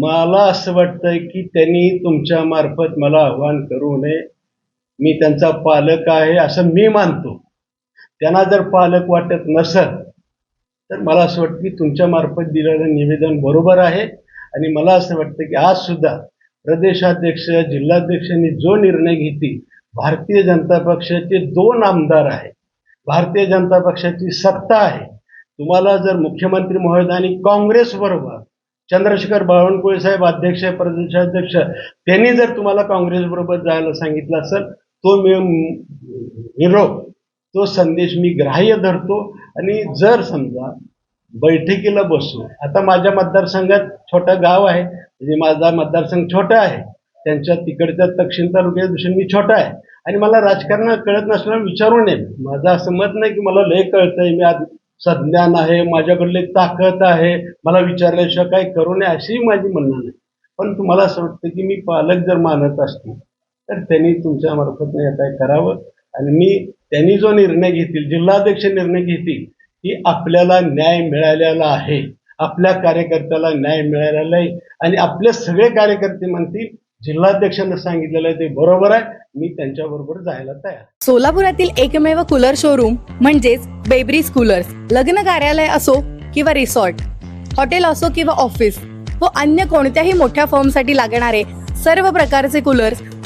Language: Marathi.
मला असं वाटतंय की त्यांनी तुमच्या मार्फत मला आव्हान करू नये. मी त्यांचा पालक आहे असं मी मानतो. त्यांना जर पालक वाटत नसत तर मला असं वाटतं की तुमच्या मार्फत दिलेलं निवेदन बरोबर आहे. आणि मला असं वाटतं की आज सुद्धा प्रदेशाध्यक्ष जिल्हाध्यक्षांनी जो निर्णय घेतली भारतीय जनता पक्षाचे दोन आमदार आहेत. भारतीय जनता पक्षाची सत्ता आहे. तुम्हाला जर मुख्यमंत्री महोदयांनी काँग्रेस बरोबर चंद्रशेखर बावनकुळे साहेब अध्यक्ष प्रदेशाध्यक्ष त्यांनी जर तुम्हाला काँग्रेसबरोबर जायला सांगितलं असेल तो मी निरोप तो संदेश मी ग्राह्य धरतो. आणि जर समजा बैठकीला बसू आता माझ्या मतदारसंघात छोटं गाव आहे म्हणजे माझा मतदारसंघ छोटा आहे त्यांच्या तिकडच्या दक्षिण तालुक्याच्या दृष्टीने मी छोटा आहे. आणि मला राजकारण कळत नसल्यामुळे विचारू नये. माझं असं मत नाही की मला लय कळतंय मी आज सज्ञान आहे माझ्याकडले ताकद आहे मला विचारल्याशिवाय काही करू नये अशी माझी म्हणणं नाही. पण तुम्हाला असं वाटतं की मी पालक जर मानत असतील तर त्यांनी तुमच्या मार्फत नाही काय करावं? आणि मी त्यांनी जो निर्णय घेतील जिल्हाध्यक्ष निर्णय घेतील की आपल्याला न्याय मिळालेला आहे आपल्या कार्यकर्त्याला न्याय मिळालेला आहे आणि आपले सगळे कार्यकर्ते म्हणतील जिल्हाध्यक्षांना सांगितलेलं आहे ते बरोबर आहे. मी त्यांच्याबरोबर जायला तयार सोलापुरातील एकमेव कूलर शोरूम म्हणजेच बेबरीज कूलर्स लग्न कार्यालय असो किंवा रिसॉर्ट हॉटेल असो किंवा ऑफिस व अन्य कोणत्याही मोठ्या फॉर्मसाठी लागणारे सर्व प्रकारचे कूलर्स